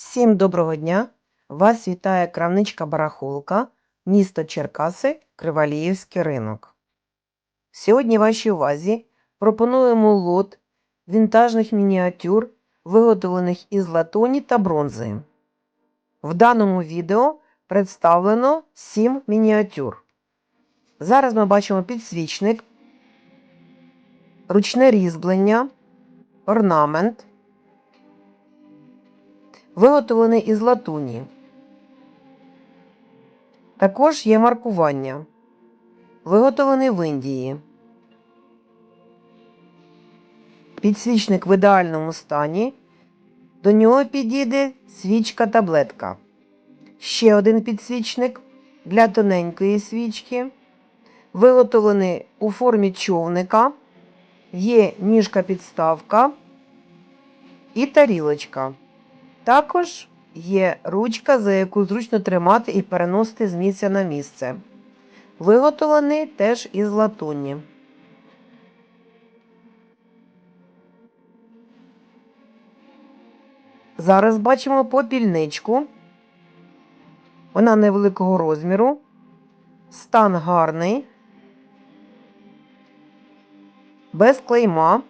Всім доброго дня! Вас вітає крамничка барахолка, місто Черкаси, Криваліївський ринок. Сьогодні вашій увазі пропонуємо лот вінтажних мініатюр, виготовлених із латуні та бронзи. В даному відео представлено 7 мініатюр. Зараз ми бачимо підсвічник, ручне різьблення, орнамент виготовлений із латуні. Також є маркування, виготовлений в Індії. Підсвічник в ідеальному стані. До нього підійде свічка таблетка. Ще один підсвічник для тоненької свічки. Виготовлений у формі човника. Є ніжка підставка і тарілочка. Також є ручка, за яку зручно тримати і переносити з місця на місце. Виготовлений теж із латуні. Зараз бачимо попільничку. Вона невеликого розміру. Стан гарний. Без клейма.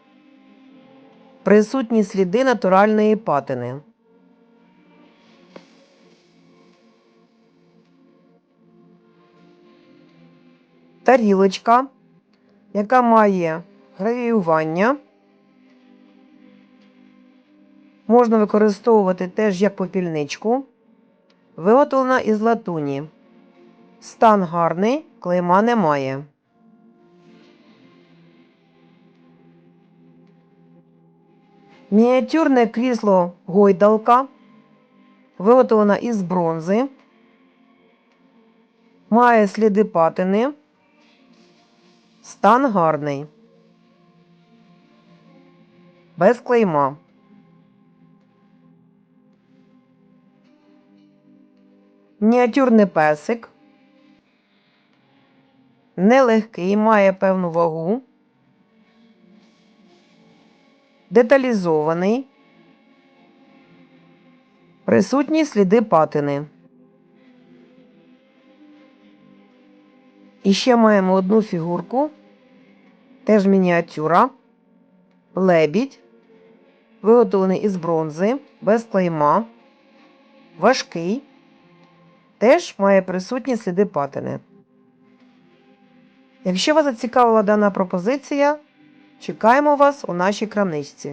Присутні сліди натуральної патини. Тарілочка, яка має гравіювання. Можна використовувати теж як попільничку. Виготовлена із латуні. Стан гарний, клейма немає. Мініатюрне крісло гойдалка. Виготовлена із бронзи. Має сліди патини. Стан гарний. Без клейма. Мініатюрний песик. Нелегкий, має певну вагу. Деталізований. Присутні сліди патини. І ще маємо одну фігурку, теж мініатюра, лебідь, виготовлений із бронзи, без клейма, важкий, теж має присутні сліди патини. Якщо вас зацікавила дана пропозиція, чекаємо вас у нашій крамничці.